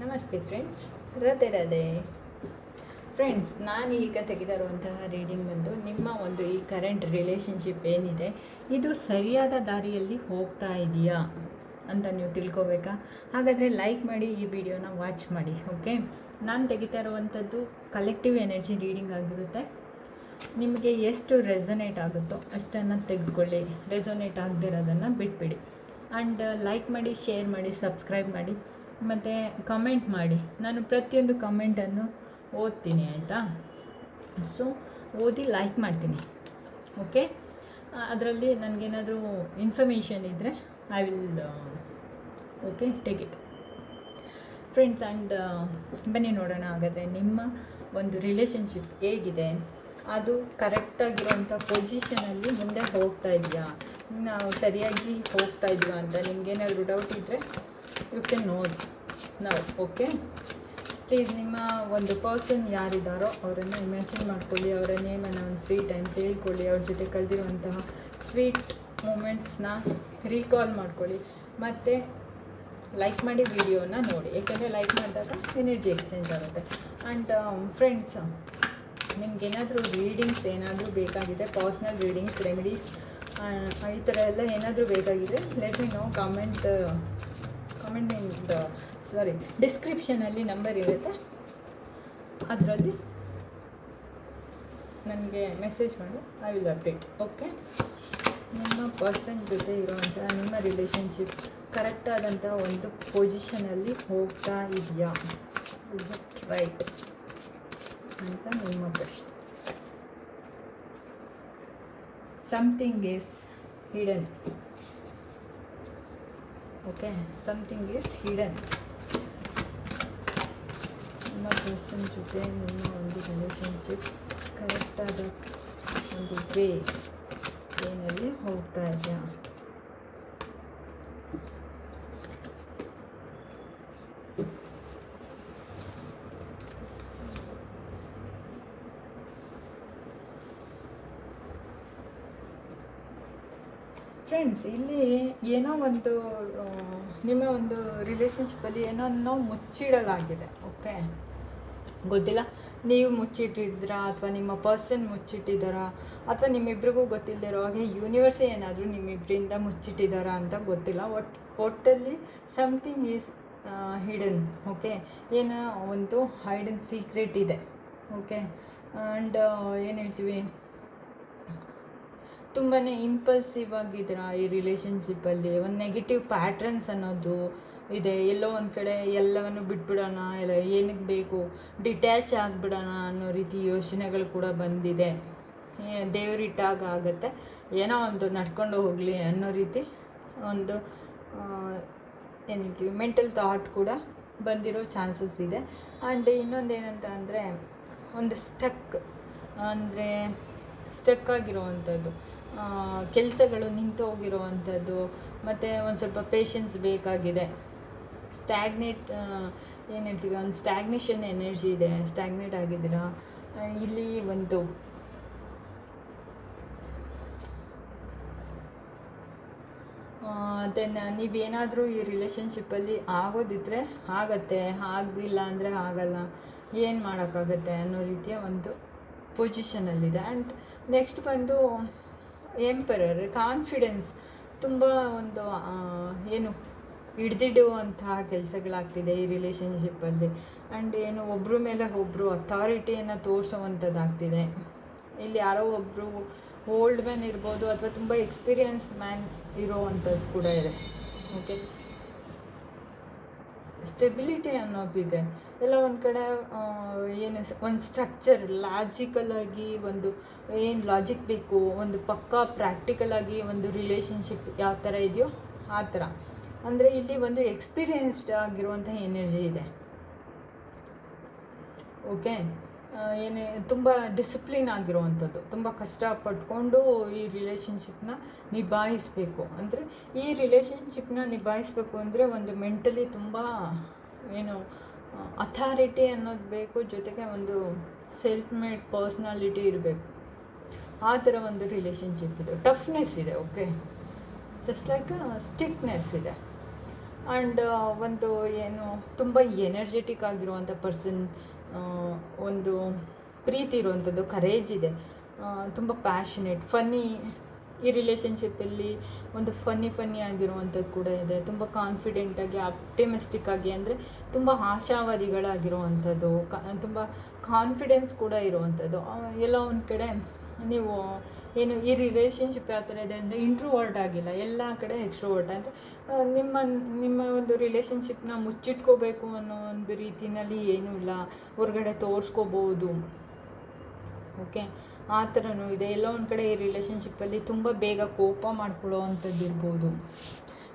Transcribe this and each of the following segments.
ನಮಸ್ತೆ friends ರದೆ ರದೆ. Friends ನಾನು ಈಗ ತೆಗೆದಿರುವಂತಹ ರೀಡಿಂಗ್ ಬಂದು ನಿಮ್ಮ ಒಂದು ಈ ಕರೆಂಟ್ ರಿಲೇಷನ್ಶಿಪ್ ಏನಿದೆ, ಇದು ಸರಿಯಾದ ದಾರಿಯಲ್ಲಿ ಹೋಗ್ತಾ ಇದೆಯಾ ಅಂತ ನೀವು ತಿಳ್ಕೊಬೇಕಾ? ಹಾಗಾದರೆ ಲೈಕ್ ಮಾಡಿ ಈ ವಿಡಿಯೋನ ವಾಚ್ ಮಾಡಿ ಓಕೆ ನಾನು ತೆಗಿತಾ ಇರುವಂಥದ್ದು ಕಲೆಕ್ಟಿವ್ ಎನರ್ಜಿ ರೀಡಿಂಗ್ ಆಗಿರುತ್ತೆ. ನಿಮಗೆ ಎಷ್ಟು ರೆಸೊನೇಟ್ ಆಗುತ್ತೋ ಅಷ್ಟನ್ನು ತೆಗೆದುಕೊಳ್ಳಿ. ರೆಸೊನೇಟ್ ಆಗದಿರೋದನ್ನು ಬಿಟ್ಬಿಡಿ. ಆ್ಯಂಡ್ ಲೈಕ್ ಮಾಡಿ ಶೇರ್ ಮಾಡಿ ಸಬ್ಸ್ಕ್ರೈಬ್ ಮಾಡಿ. ಮತ್ತು ಕಮೆಂಟ್ ಮಾಡಿ. ನಾನು ಪ್ರತಿಯೊಂದು ಕಮೆಂಟನ್ನು ಓದ್ತೀನಿ, ಆಯಿತಾ? ಸೊ ಓದಿ ಲೈಕ್ ಮಾಡ್ತೀನಿ. ಓಕೆ ಅದರಲ್ಲಿ ನನಗೇನಾದರೂ ಇನ್ಫಾರ್ಮೇಷನ್ ಇದ್ದರೆ I will okay take it friends and ಬನ್ನಿ ನೋಡೋಣ ಹಾಗಾದರೆ ನಿಮ್ಮ ಒಂದು ರಿಲೇಷನ್ಶಿಪ್ ಹೇಗಿದೆ? ಅದು ಕರೆಕ್ಟಾಗಿರುವಂಥ ಪೊಸಿಷನಲ್ಲಿ ಮುಂದೆ ಹೋಗ್ತಾ ಇದೆಯಾ? ನಾವು ಸರಿಯಾಗಿ ಹೋಗ್ತಾ ಇದೀವಾ ಅಂತ ನಿಮ್ಗೇನಾದರೂ ಡೌಟ್ ಇದ್ದರೆ ಯು ಕೆನ್ ನೋ ನಾವು ಓಕೆ ಪ್ಲೀಸ್ ನಿಮ್ಮ ಒಂದು ಪರ್ಸನ್ ಯಾರಿದ್ದಾರೋ ಅವರನ್ನು ಇಮ್ಯಾಜಿನ್ ಮಾಡ್ಕೊಳ್ಳಿ, ಅವರ ನೇಮನ್ನು ಒಂದು ತ್ರೀ ಟೈಮ್ಸ್ ಹೇಳ್ಕೊಳ್ಳಿ, ಅವ್ರ ಜೊತೆ ಕಳೆದಿರುವಂತಹ ಸ್ವೀಟ್ ಮೂಮೆಂಟ್ಸ್ನ ರೀಕಾಲ್ ಮಾಡ್ಕೊಳ್ಳಿ. ಮತ್ತು ಲೈಕ್ ಮಾಡಿ ವಿಡಿಯೋನ ನೋಡಿ. ಏಕೆಂದರೆ ಲೈಕ್ ಮಾಡಿದಾಗ ಎನರ್ಜಿ ಎಕ್ಸ್ಚೇಂಜ್ ಆಗುತ್ತೆ. ಆ್ಯಂಡ್ ಫ್ರೆಂಡ್ಸ್ ನಿಮ್ಗೇನಾದರೂ ರೀಡಿಂಗ್ಸ್ ಏನಾದರೂ ಬೇಕಾಗಿದೆ ಪರ್ಸ್ನಲ್ ರೀಡಿಂಗ್ಸ್ ರೆಮಿಡೀಸ್ ಈ ಥರ ಎಲ್ಲ ಏನಾದರೂ ಬೇಕಾಗಿದೆ let me know comment comment sorry ಡಿಸ್ಕ್ರಿಪ್ಷನಲ್ಲಿ ನಂಬರ್ ಇರುತ್ತೆ. ಅದರಲ್ಲಿ ನನಗೆ ಮೆಸೇಜ್ ಮಾಡಿ ಐ ವಿಲ್ ಅಪ್ಡೇಟ್ ಓಕೆ ನಿಮ್ಮ ಪರ್ಸನ್ ಜೊತೆ ಇರುವಂಥ ನಿಮ್ಮ ರಿಲೇಷನ್ಶಿಪ್ ಕರೆಕ್ಟಾದಂಥ ಒಂದು ಪೊಸಿಷನಲ್ಲಿ ಹೋಗ್ತಾ ಇದೆಯಾ ಇಸ್ ಇಟ್ ರೈಟ್ ಅಂತ ನಿಮ್ಮ ಪ್ರಶ್ನೆ. Something is hidden okay something is hidden ನಿಮ್ಮ ಪರ್ಸನ್ ಜೊತೆ ನಿಮ್ಮ ಒಂದು ರಿಲೇಷನ್ಶಿಪ್ ಕರೆಕ್ಟಾದ ಒಂದು ವೇ ಏನಲ್ಲಿ ಹೋಗ್ತಾ ಇದೆಯಾ ಫ್ರೆಂಡ್ಸ್ ಇಲ್ಲಿ ಏನೋ ಒಂದು ನಿಮ್ಮ ಒಂದು ರಿಲೇಷನ್ಶಿಪ್ಪಲ್ಲಿ ಏನೋ ಮುಚ್ಚಿಡಲಾಗಿದೆ. ಓಕೆ ಗೊತ್ತಿಲ್ಲ? ನೀವು ಮುಚ್ಚಿಟ್ಟಿದ್ದೀರಾ ಅಥವಾ ನಿಮ್ಮ ಪರ್ಸನ್ ಮುಚ್ಚಿಟ್ಟಿದ್ದಾರಾ ಅಥವಾ ನಿಮ್ಮಿಬ್ರಿಗೂ ಗೊತ್ತಿಲ್ಲದಿರೋ ಹಾಗೆ ಯೂನಿವರ್ಸೇ ಏನಾದರೂ ನಿಮ್ಮಿಬ್ಬರಿಂದ ಮುಚ್ಚಿಟ್ಟಿದ್ದಾರಾ ಅಂತ ಗೊತ್ತಿಲ್ಲ. ಒಟ್ ಒಟ್ಟಲ್ಲಿ ಸಮಥಿಂಗ್ ಈಸ್ ಹಿಡನ್ ಓಕೆ ಏನೋ ಒಂದು ಹೈಡನ್ ಸೀಕ್ರೆಟ್ ಇದೆ ಓಕೆ ಆ್ಯಂಡ್ ಏನು ಹೇಳ್ತೀವಿ? ತುಂಬಾ ಇಂಪಲ್ಸಿವ್ ಆಗಿದ್ದೀರಾ ಈ ರಿಲೇಷನ್ಶಿಪ್ಪಲ್ಲಿ ಒಂದು ನೆಗೆಟಿವ್ ಪ್ಯಾಟ್ರನ್ಸ್ ಅನ್ನೋದು ಇದೆ. ಎಲ್ಲೋ ಒಂದು ಕಡೆ ಎಲ್ಲವನ್ನು ಬಿಟ್ಬಿಡೋಣ, ಎಲ್ಲ ಏನಕ್ಕೆ ಬೇಕು ಡಿಟ್ಯಾಚ್ ಆಗಿಬಿಡೋಣ ಅನ್ನೋ ರೀತಿ ಯೋಚನೆಗಳು ಕೂಡ ಬಂದಿದೆ. ದೇವರಿಟ್ಟಾಗ ಆಗುತ್ತೆ. ಏನೋ ಒಂದು ನಡ್ಕೊಂಡು ಹೋಗಲಿ ಅನ್ನೋ ರೀತಿ ಒಂದು ಏನು ಹೇಳ್ತೀವಿ ಮೆಂಟಲ್ ಥಾಟ್ ಕೂಡ ಬಂದಿರೋ ಚಾನ್ಸಸ್ ಇದೆ. ಆ್ಯಂಡ್ ಇನ್ನೊಂದು ಏನಂತ ಅಂದರೆ, ಒಂದು ಸ್ಟಕ್ ಅಂದರೆ ಸ್ಟಕ್ ಆಗಿರೋವಂಥದ್ದು ಕೆಲಸಗಳು ನಿಂತು ಹೋಗಿರುವಂಥದ್ದು, ಮತ್ತು ಒಂದು ಸ್ವಲ್ಪ ಪೇಷನ್ಸ್ ಬೇಕಾಗಿದೆ. ಸ್ಟ್ಯಾಗ್ನೇಟ್ ಏನು ಹೇಳ್ತೀವಿ, ಒಂದು ಸ್ಟ್ಯಾಗ್ನೇಷನ್ ಎನರ್ಜಿ ಇದೆ ಸ್ಟ್ಯಾಗ್ನೇಟ್ ಆಗಿದ್ದೀರಾ? ಇಲ್ಲಿ ಒಂದು ದೆನ್ ನೀವೇನಾದರೂ ಈ ರಿಲೇಷನ್ಶಿಪ್ಪಲ್ಲಿ ಆಗೋದಿದ್ರೆ ಆಗತ್ತೆ, ಆಗಲಿಲ್ಲ ಅಂದರೆ ಆಗಲ್ಲ. ಏನು ಮಾಡೋಕ್ಕಾಗತ್ತೆ ಅನ್ನೋ ರೀತಿಯ ಒಂದು ಪೊಸಿಷನಲ್ಲಿದೆ ಆ್ಯಂಡ್ ನೆಕ್ಸ್ಟ್ ಬಂದು ಎಂಪರರ್ ಕಾನ್ಫಿಡೆನ್ಸ್ ತುಂಬ ಒಂದು ಏನು ಹಿಡ್ದಿಡುವಂತಹ ಕೆಲಸಗಳಾಗ್ತಿದೆ ಈ ರಿಲೇಷನ್ಶಿಪ್ಪಲ್ಲಿ ಆ್ಯಂಡ್ ಏನು ಒಬ್ಬರ ಮೇಲೆ ಒಬ್ಬರು ಅಥಾರಿಟಿಯನ್ನು ತೋರಿಸುವಂಥದ್ದಾಗ್ತಿದೆ. ಇಲ್ಲಿ ಯಾರೋ ಒಬ್ಬರು ಓಲ್ಡ್ ಮ್ಯಾನ್ ಇರ್ಬೋದು ಅಥವಾ ತುಂಬ ಎಕ್ಸ್ಪೀರಿಯನ್ಸ್ ಮ್ಯಾನ್ ಇರೋವಂಥದ್ದು ಕೂಡ ಇದೆ. ಓಕೆ ಸ್ಟೆಬಿಲಿಟಿ ಅನ್ನೋದಿದೆ. ಎಲ್ಲ ಒಂದು ಕಡೆ ಏನು ಒಂದು ಸ್ಟ್ರಕ್ಚರ್ ಲಾಜಿಕಲ್ ಆಗಿ ಒಂದು, ಏನು ಲಾಜಿಕ್ ಬೇಕು, ಒಂದು ಪಕ್ಕಾ ಪ್ರಾಕ್ಟಿಕಲ್ ಆಗಿ ಒಂದು ರಿಲೇಷನ್ಶಿಪ್ ಯಾವ ಥರ ಇದೆಯೋ ಆ ಥರ ಅಂದರೆ ಇಲ್ಲಿ ಒಂದು ಎಕ್ಸ್ಪೀರಿಯನ್ಸ್ಡ್ ಆಗಿರುವಂಥ ಎನರ್ಜಿ ಇದೆ. ಓಕೆ ಏನೇ, ತುಂಬ ಡಿಸಿಪ್ಲಿನ್ ಆಗಿರುವಂಥದ್ದು. ತುಂಬ ಕಷ್ಟಪಟ್ಕೊಂಡು ಈ ರಿಲೇಷನ್ಶಿಪ್ನ ನಿಭಾಯಿಸಬೇಕು. ಅಂದರೆ ಈ ರಿಲೇಷನ್ಶಿಪ್ನ ನಿಭಾಯಿಸಬೇಕು ಅಂದರೆ ಒಂದು ಮೆಂಟಲಿ ತುಂಬ, ಏನು ಅಥಾರಿಟಿ ಅನ್ನೋದು ಬೇಕು. ಜೊತೆಗೆ ಒಂದು ಸೆಲ್ಫ್ ಮೇಡ್ ಪರ್ಸ್ನಾಲಿಟಿ ಇರಬೇಕು. ಆ ಥರ ಒಂದು ರಿಲೇಷನ್ಶಿಪ್ ಇದೆ. ಟಫ್ನೆಸ್ ಇದೆ ಓಕೆ ಜಸ್ಟ್ ಲೈಕ್ ಸ್ಟಿಕ್ನೆಸ್ ಇದೆ. ಆ್ಯಂಡ್ ಒಂದು, ಏನು, ತುಂಬ ಎನರ್ಜೆಟಿಕ್ ಆಗಿರುವಂಥ ಪರ್ಸನ್ ಒಂದು ಪ್ರೀತಿ ಇರುವಂಥದ್ದು ಕರೇಜ್ ಇದೆ. ತುಂಬ ಪ್ಯಾಷನೇಟ್ ಫನ್ನಿ ಈ ರಿಲೇಷನ್ಶಿಪ್ಪಲ್ಲಿ ಒಂದು ಫನ್ನಿ ಫನ್ನಿ ಆಗಿರುವಂಥದ್ದು ಕೂಡ ಇದೆ. ತುಂಬ ಕಾನ್ಫಿಡೆಂಟಾಗಿ ಆಪ್ಟಿಮಿಸ್ಟಿಕ್ ಆಗಿ ಅಂದರೆ ತುಂಬ ಆಶಾವಾದಿಗಳಾಗಿರುವಂಥದ್ದು, ಕ, ತುಂಬ ಕಾನ್ಫಿಡೆನ್ಸ್ ಕೂಡ ಇರುವಂಥದ್ದು. ಎಲ್ಲ ಒಂದು ಕಡೆ ನೀವು ಏನು ಈ ರಿಲೇಷನ್ಶಿಪ್ ಯಾವ ಥರ ಇದೆ ಅಂದರೆ ಇಂಟ್ರೋವರ್ಟ್ ಆಗಿಲ್ಲ, ಎಲ್ಲ ಕಡೆ ಎಕ್ಸ್ಟ್ರೋವರ್ಟ್ ಅಂದರೆ ನಿಮ್ಮ ನಿಮ್ಮ ಒಂದು ರಿಲೇಷನ್ಶಿಪ್ನ ಮುಚ್ಚಿಟ್ಕೋಬೇಕು ಅನ್ನೋ ಒಂದು ರೀತಿಯಲ್ಲಿ ಏನೂ ಇಲ್ಲ. ಹೊರಗಡೆ ತೋರಿಸ್ಕೋಬೋದು. ಓಕೆ ಆ ಥರನೂ ಇದೆ. ಎಲ್ಲೋ ಒಂದು ಕಡೆ ಈ ರಿಲೇಷನ್ಶಿಪ್ಪಲ್ಲಿ ತುಂಬ ಬೇಗ ಕೋಪ ಮಾಡ್ಕೊಳ್ಳೋ ಅಂಥದ್ದು ಇರ್ಬೋದು.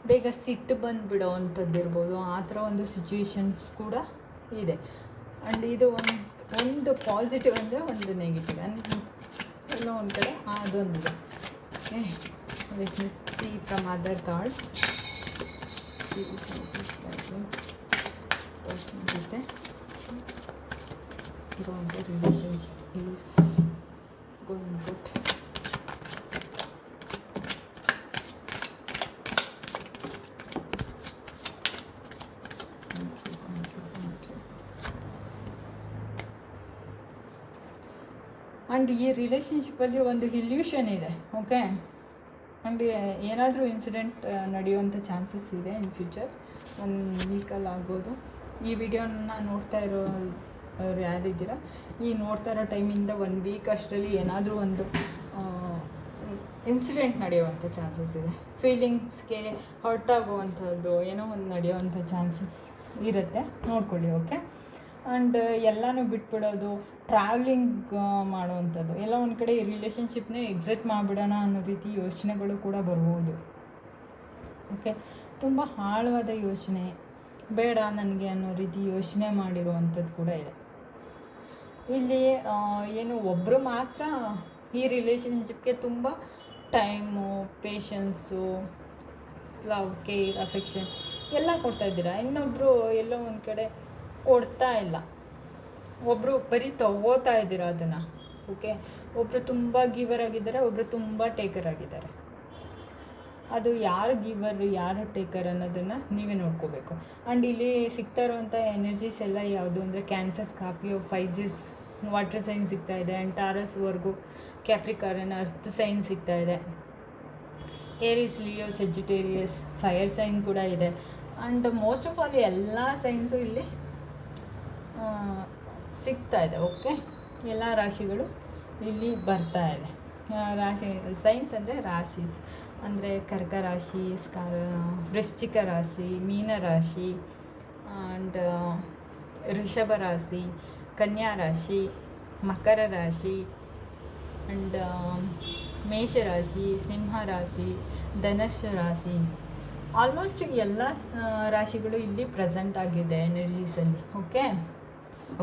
ಬೇಗ ಸಿಟ್ಟು ಬಂದುಬಿಡೋ ಅಂಥದ್ದು ಇರ್ಬೋದು. ಆ ಥರ ಒಂದು ಸಿಚುವೇಶನ್ಸ್ ಕೂಡ ಇದೆ. ಆ್ಯಂಡ್ ಇದು ಒಂದು ಒಂದು ಪಾಸಿಟಿವ್ ಅಂದರೆ ಒಂದು ನೆಗೆಟಿವ್ ಅಂದರೆ ಎಲ್ಲೋ ಒಂದು ಕಡೆ ಅದೊಂದಿದೆ let me see from other cards ಜೊತೆ ಇರುವಂಥ relationship is going good thank you thank you thank you and ಈ ರಿಲೇಷನ್ಶಿಪ್ಪಲ್ಲಿ ಒಂದು ಇಲ್ಯೂಷನ್ ಇದೆ ಓಕೆ ಆ್ಯಂಡ್ ಏನಾದರೂ ಇನ್ಸಿಡೆಂಟ್ ನಡೆಯುವಂಥ ಚಾನ್ಸಸ್ ಇದೆ ಇನ್ ಫ್ಯೂಚರ್ ಒಂದು ವೀಕಲ್ಲಿ ಆಗ್ಬೋದು. ಈ ವಿಡಿಯೋನ ನೋಡ್ತಾ ಇರೋ ಅವ್ರು ಯಾರಿದ್ದೀರಾ ಈ ನೋಡ್ತಾ ಇರೋ ಟೈಮಿಂದ ಒಂದು ವೀಕ್ ಅಷ್ಟರಲ್ಲಿ ಏನಾದರೂ ಒಂದು ಇನ್ಸಿಡೆಂಟ್ ನಡೆಯುವಂಥ ಚಾನ್ಸಸ್ ಇದೆ. ಫೀಲಿಂಗ್ಸ್ಗೆ ಹರ್ಟ್ ಆಗುವಂಥದ್ದು ಏನೋ ಒಂದು ನಡೆಯುವಂಥ ಚಾನ್ಸಸ್ ಇರುತ್ತೆ. ನೋಡ್ಕೊಳ್ಳಿ ಓಕೆ ಆ್ಯಂಡ್ ಎಲ್ಲನೂ ಬಿಟ್ಬಿಡೋದು ಟ್ರಾವ್ಲಿಂಗ್ ಮಾಡುವಂಥದ್ದು ಎಲ್ಲ ಒಂದು ಕಡೆ ರಿಲೇಷನ್ಶಿಪ್ನೇ ಎಕ್ಸಿಟ್ ಮಾಡಿಬಿಡೋಣ ಅನ್ನೋ ರೀತಿ ಯೋಚನೆಗಳು ಕೂಡ ಬರ್ಬೋದು. ಓಕೆ ತುಂಬ ಆಳವಾದ ಯೋಚನೆ. ಬೇಡ ನನಗೆ ಅನ್ನೋ ರೀತಿ ಯೋಚನೆ ಮಾಡಿರುವಂಥದ್ದು ಕೂಡ ಇದೆ. ಇಲ್ಲಿ ಏನು ಒಬ್ಬರು ಮಾತ್ರ ಈ ರಿಲೇಷನ್ಶಿಪ್ಗೆ ತುಂಬ time patience love care affection ಎಲ್ಲ ಕೊಡ್ತಾ ಇದ್ದೀರಾ? ಇನ್ನೊಬ್ಬರು ಎಲ್ಲೋ ಒಂದು ಕಡೆ ಕೊಡ್ತಾ ಇಲ್ಲ. ಒಬ್ಬರು ಬರೀ ತಗೋತಾ ಇದ್ದೀರಾ ಅದನ್ನು? ಓಕೆ ಒಬ್ಬರು ತುಂಬ ಗಿವರ್ ಆಗಿದ್ದಾರೆ ಒಬ್ಬರು ತುಂಬ ಟೇಕರ್ ಆಗಿದ್ದಾರೆ. ಅದು ಯಾರು ಗಿವರ್ ಯಾರು ಟೇಕರ್ ಅನ್ನೋದನ್ನು ನೀವೇ ನೋಡ್ಕೋಬೇಕು. ಆ್ಯಂಡ್ ಇಲ್ಲಿ ಸಿಗ್ತಾ ಇರುವಂಥ ಎನರ್ಜೀಸ್ ಎಲ್ಲ ಯಾವುದು ಅಂದರೆ Cancer Scorpio Pisces water sign ಸಿಗ್ತಾ ಇದೆ. ಆ್ಯಂಡ್ ಟಾರಸ್ವರೆಗೂ ಕ್ಯಾಪ್ರಿಕಾರನ್ ಅರ್ತ್ ಸೈನ್ ಸಿಗ್ತಾ ಇದೆ. Aries Leo Sagittarius fire sign ಕೂಡ ಇದೆ. ಆ್ಯಂಡ್ ಮೋಸ್ಟ್ ಆಫ್ ಆಲ್ ಎಲ್ಲ ಸೈನ್ಸು ಇಲ್ಲಿ ಸಿಗ್ತಾ ಇದೆ ಓಕೆ ಎಲ್ಲ ರಾಶಿಗಳು ಇಲ್ಲಿ ಬರ್ತಾ ಇದೆ ರಾಶಿ ಸೈನ್ಸ್ ಅಂದರೆ ರಾಶಿ, ಅಂದರೆ ಕರ್ಕ ರಾಶಿ ಸ್ಕಾರ ವೃಶ್ಚಿಕ ರಾಶಿ, ಮೀನ ರಾಶಿ ಆ್ಯಂಡ್ ಋಷಭ ರಾಶಿ, ಕನ್ಯಾ ರಾಶಿ, ಮಕರ ರಾಶಿ ಆ್ಯಂಡ್ ಮೇಷರಾಶಿ ಸಿಂಹ ರಾಶಿ, ಧನಸ್ಸು ರಾಶಿ. ಆಲ್ಮೋಸ್ಟ್ ಎಲ್ಲ ರಾಶಿಗಳು ಇಲ್ಲಿ ಪ್ರೆಸೆಂಟ್ ಆಗಿದೆ ಎನರ್ಜೀಸಲ್ಲಿ ಓಕೆ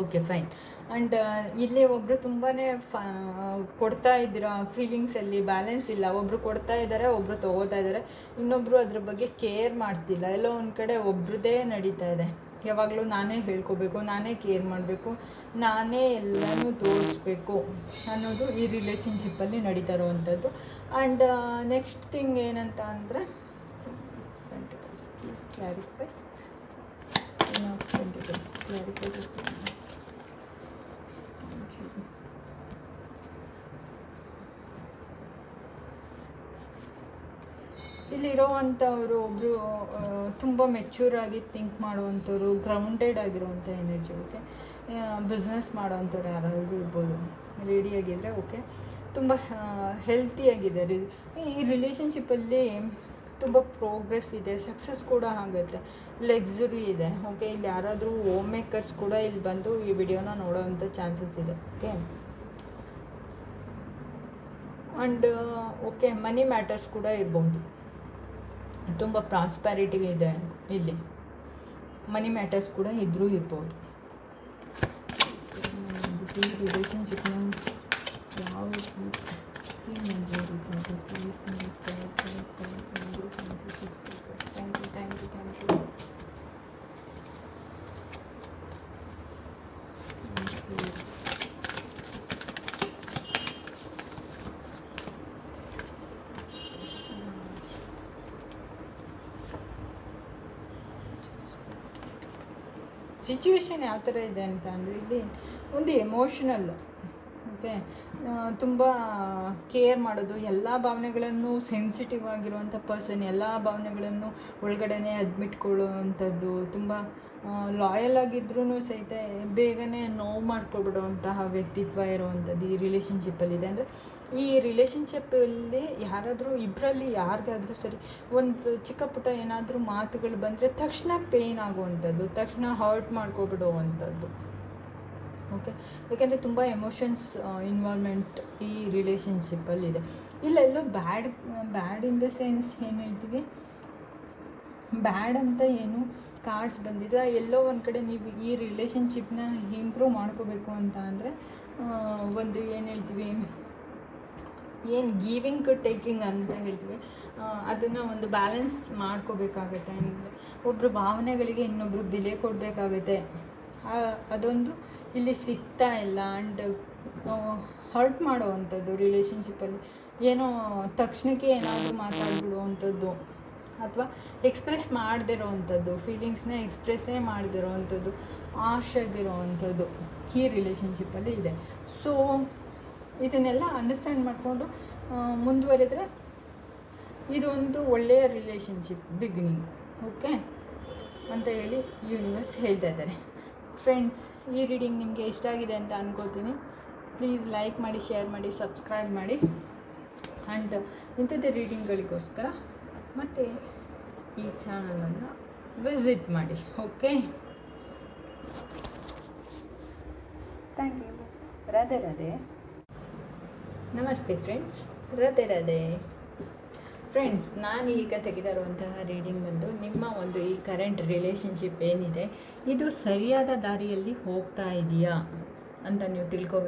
ಓಕೆ ಫೈನ್ ಆ್ಯಂಡ್ ಇಲ್ಲಿ ಒಬ್ಬರು ತುಂಬಾ ಫ, ಕೊಡ್ತಾ ಇದ್ದೀರಾ? ಫೀಲಿಂಗ್ಸಲ್ಲಿ ಬ್ಯಾಲೆನ್ಸ್ ಇಲ್ಲ. ಒಬ್ಬರು ಕೊಡ್ತಾ ಇದ್ದಾರೆ ಒಬ್ಬರು ತೊಗೋತಾ ಇದ್ದಾರೆ ಇನ್ನೊಬ್ಬರು ಅದ್ರ ಬಗ್ಗೆ ಕೇರ್ ಮಾಡ್ತಿಲ್ಲ. ಎಲ್ಲೋ ಒಂದು ಕಡೆ ಒಬ್ರದ್ದೇ ನಡೀತಾ ಇದೆ. ಯಾವಾಗಲೂ ನಾನೇ ಹೇಳ್ಕೊಬೇಕು, ನಾನೇ ಕೇರ್ ಮಾಡಬೇಕು, ನಾನೇ ಎಲ್ಲನೂ ತೋರಿಸ್ಬೇಕು ಅನ್ನೋದು ಈ ರಿಲೇಷನ್ಶಿಪ್ಪಲ್ಲಿ ನಡೀತಾ ಇರುವಂಥದ್ದು ಆ್ಯಂಡ್ ನೆಕ್ಸ್ಟ್ ಥಿಂಗ್ ಏನಂತ ಅಂದರೆ please clarify clarify thank you ಇಲ್ಲಿರೋವಂಥವ್ರು ಒಬ್ಬರು ತುಂಬ ಮೆಚ್ಯೂರ್ ಆಗಿ ಥಿಂಕ್ ಮಾಡುವಂಥವ್ರು ಗ್ರೌಂಡೆಡ್ ಆಗಿರುವಂಥ ಎನರ್ಜಿ ಓಕೆ ಬಿಸ್ನೆಸ್ ಮಾಡೋವಂಥವ್ರು ಯಾರಾದರೂ ಇರ್ಬೋದು. ಲೇಡಿ ಆಗಿದ್ದರೆ ಓಕೆ ತುಂಬ ಹೆಲ್ತಿಯಾಗಿದೆ ರಿ ಈ ರಿಲೇಷನ್ಶಿಪ್ಪಲ್ಲಿ ತುಂಬ ಪ್ರೋಗ್ರೆಸ್ ಇದೆ ಸಕ್ಸಸ್ ಕೂಡ ಆಗುತ್ತೆ. ಲಕ್ಸುರಿ ಇದೆ ಓಕೆ ಇಲ್ಲಿ ಯಾರಾದರೂ ಹೋಮ್ ಮೇಕರ್ಸ್ ಕೂಡ ಇಲ್ಲಿ ಬಂದು ಈ ವಿಡಿಯೋನ ನೋಡೋವಂಥ ಚಾನ್ಸಸ್ ಇದೆ okay and okay money matters ಕೂಡ ಇರ್ಬೋದು. ತುಂಬ ಪ್ರಾಸ್ಪ್ಯಾರಿಟಿ ಇದೆ ಇಲ್ಲಿ. ಮನಿ ಮ್ಯಾಟರ್ಸ್ ಕೂಡ ಇದ್ರೂ ಇರ್ಬೋದು. ರಿಲೇಷನ್ಶಿಪ್ನ ಯಾವ thank you thank you thank you situation ಯಾವ ಥರ ಇದೆ ಅಂತ ಅಂದರೆ ಇಲ್ಲಿ ಒಂದು ಎಮೋಷನಲ್ ಓಕೆ ತುಂಬ ಕೇರ್ ಮಾಡೋದು, ಎಲ್ಲ ಭಾವನೆಗಳನ್ನು ಸೆನ್ಸಿಟಿವ್ ಆಗಿರುವಂಥ ಪರ್ಸನ್ ಎಲ್ಲ ಭಾವನೆಗಳನ್ನು ಒಳಗಡೆನೆ ಅದ್ಮಿಟ್ಕೊಳ್ಳುವಂಥದ್ದು ತುಂಬ ಲಾಯಲ್ ಆಗಿದ್ರೂ ಸಹಿತ ಬೇಗನೆ ನೋವು ಮಾಡ್ಕೊಬಿಡುವಂತಹ ವ್ಯಕ್ತಿತ್ವ ಇರುವಂಥದ್ದು ಈ ರಿಲೇಷನ್ಶಿಪ್ಪಲ್ಲಿದೆ ಅಂದರೆ ಈ ರಿಲೇಷನ್ಶಿಪ್ಪಲ್ಲಿ ಯಾರಾದರೂ ಇಬ್ಬರಲ್ಲಿ ಯಾರಿಗಾದರೂ ಸರಿ ಒಂದು ಚಿಕ್ಕ ಪುಟ್ಟ ಏನಾದರೂ ಮಾತುಗಳು ಬಂದರೆ ತಕ್ಷಣ ಪೇಯ್ನ್ ಆಗುವಂಥದ್ದು, ತಕ್ಷಣ ಹರ್ಟ್ ಮಾಡ್ಕೊಬಿಡುವಂಥದ್ದು. ಓಕೆ ಯಾಕೆಂದರೆ ತುಂಬ ಎಮೋಷನ್ಸ್ ಇನ್ವಾಲ್ವ್ಮೆಂಟ್ ಈ ರಿಲೇಷನ್ಶಿಪ್ಪಲ್ಲಿದೆ ಇಲ್ಲೆಲ್ಲೋ bad bad in the sense ಏನು ಹೇಳ್ತೀವಿ? ಬ್ಯಾಡ್ ಅಂತ ಏನು ಕಾರ್ಡ್ಸ್ ಬಂದಿದೆ. ಎಲ್ಲೋ ಒಂದು ಕಡೆ ನೀವು ಈ ರಿಲೇಷನ್ಶಿಪ್ನ ಇಂಪ್ರೂವ್ ಮಾಡ್ಕೋಬೇಕು ಅಂತ ಅಂದರೆ ಒಂದು ಏನು ಹೇಳ್ತೀವಿ? ಏನು ಗಿವಿಂಗ್ ಟೇಕಿಂಗ್ ಅಂತ ಹೇಳ್ತೀವಿ. ಅದನ್ನು ಒಂದು ಬ್ಯಾಲೆನ್ಸ್ ಮಾಡ್ಕೋಬೇಕಾಗತ್ತೆ. ಅಂದರೆ ಒಬ್ಬರು ಭಾವನೆಗಳಿಗೆ ಇನ್ನೊಬ್ರು ಬೆಲೆ ಕೊಡಬೇಕಾಗತ್ತೆ. ಅದೊಂದು ಇಲ್ಲಿ ಸಿಗ್ತಾ ಇಲ್ಲ. ಆ್ಯಂಡ್ ಹರ್ಟ್ ಮಾಡುವಂಥದ್ದು ರಿಲೇಷನ್ಶಿಪ್ಪಲ್ಲಿ ಏನೋ ತಕ್ಷಣಕ್ಕೆ ಏನಾದರೂ ಮಾತಾಡ್ಬಿಡುವಂಥದ್ದು. ಅಥವಾ ಎಕ್ಸ್ಪ್ರೆಸ್ ಮಾಡದಿರೋವಂಥದ್ದು. ಫೀಲಿಂಗ್ಸ್ನ ಎಕ್ಸ್ಪ್ರೆಸ್ಸೇ ಮಾಡದಿರೋವಂಥದ್ದು. ಆಶಾಗಿರೋವಂಥದ್ದು ಈ ರಿಲೇಷನ್ಶಿಪ್ಪಲ್ಲಿ ಇದೆ. ಸೊ ಇದನ್ನೆಲ್ಲ ಅಂಡರ್ಸ್ಟ್ಯಾಂಡ್ ಮಾಡಿಕೊಂಡು ಮುಂದುವರೆದ್ರೆ ಇದೊಂದು ಒಳ್ಳೆಯ ರಿಲೇಷನ್ಶಿಪ್ ಬಿಗಿನಿಂಗ್ ಓಕೆ ಅಂತ ಹೇಳಿ ಯೂನಿವರ್ಸ್ ಹೇಳ್ತಾ ಇದ್ದಾರೆ. ಫ್ರೆಂಡ್ಸ್ ಈ ರೀಡಿಂಗ್ ನಿಮಗೆ ಇಷ್ಟ ಆಗಿದೆ ಅಂತ ಅನ್ಕೋತೀನಿ ಪ್ಲೀಸ್ ಲೈಕ್ ಮಾಡಿ ಶೇರ್ ಮಾಡಿ ಸಬ್ಸ್ಕ್ರೈಬ್ ಮಾಡಿ. ಆ್ಯಂಡ್ ಇಂಥದ್ದೇ ರೀಡಿಂಗ್ಗಳಿಗೋಸ್ಕರ ಮತ್ತು ಈ ಚಾನಲನ್ನು ವಿಸಿಟ್ ಮಾಡಿ okay thank you Radhe Radhe. ನಮಸ್ತೆ ಫ್ರೆಂಡ್ಸ್ ರದೆ ರದೆ. ಫ್ರೆಂಡ್ಸ್ ನಾನು ಈಗ ತೆಗೆದಿರುವಂತಹ ರೀಡಿಂಗ್ ಬಂದು ನಿಮ್ಮ ಒಂದು ಈ ಕರೆಂಟ್ ರಿಲೇಷನ್ಶಿಪ್ ಏನಿದೆ, ಇದು ಸರಿಯಾದ ದಾರಿಯಲ್ಲಿ ಹೋಗ್ತಾ ಇದೆಯಾ ಅಂತ ನೀವು ತಿಳ್ಕೊಬೇಕು.